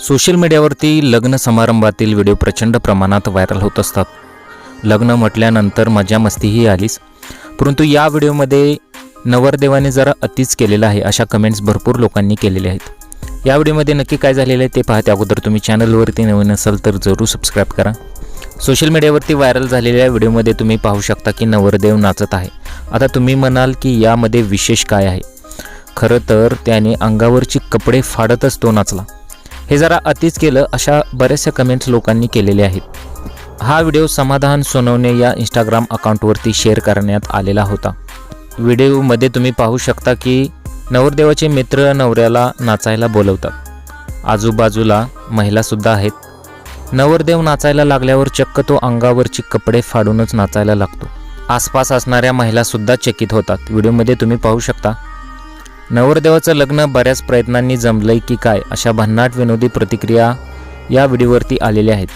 Social मीडियावरती लग्न समारंभातील video प्रचंड प्रमाणात व्हायरल होत असतात. लग्न म्हटल्यानंतर मजा मस्तीही आलीच. परंतु या व्हिडिओमध्ये नवरदेवाने जरा अतिच केलेलं आहे अशा कमेंट्स भरपूर लोकांनी केलेल्या आहेत. या व्हिडिओमध्ये नक्की काय झालेलं आहे ते पाहते अगोदर तुम्ही चॅनलवरती नवीन असाल तर जरूर सबस्क्राईब करा. सोशल मीडियावरती व्हायरल झालेल्या व्हिडिओमध्ये तुम्ही पाहू शकता की नवरदेव नाचत आहे. आता तुम्ही म्हणाल की यामध्ये विशेष काय आहे? खरं तर त्याने अंगावरची कपडे फाडतच तो नाचला. हे जरा अतिच केलं अशा बऱ्याचशा कमेंट्स लोकांनी केलेल्या आहेत. हा व्हिडिओ समाधान सोनवणे या इंस्टाग्राम अकाउंटवरती शेअर करण्यात आलेला होता. व्हिडिओमध्ये तुम्ही पाहू शकता की नवरदेवाचे मित्र नवऱ्याला नाचायला बोलवतात. आजूबाजूला महिलासुद्धा आहेत. नवरदेव नाचायला लागल्यावर चक्क तो अंगावरची कपडे फाडूनच नाचायला लागतो. आसपास असणाऱ्या महिलासुद्धा चकित होतात. व्हिडिओमध्ये तुम्ही पाहू शकता नवरदेवाचं लग्न बऱ्याच प्रयत्नांनी जमलंय की काय अशा भन्नाट विनोदी प्रतिक्रिया या व्हिडिओवरती आलेल्या आहेत.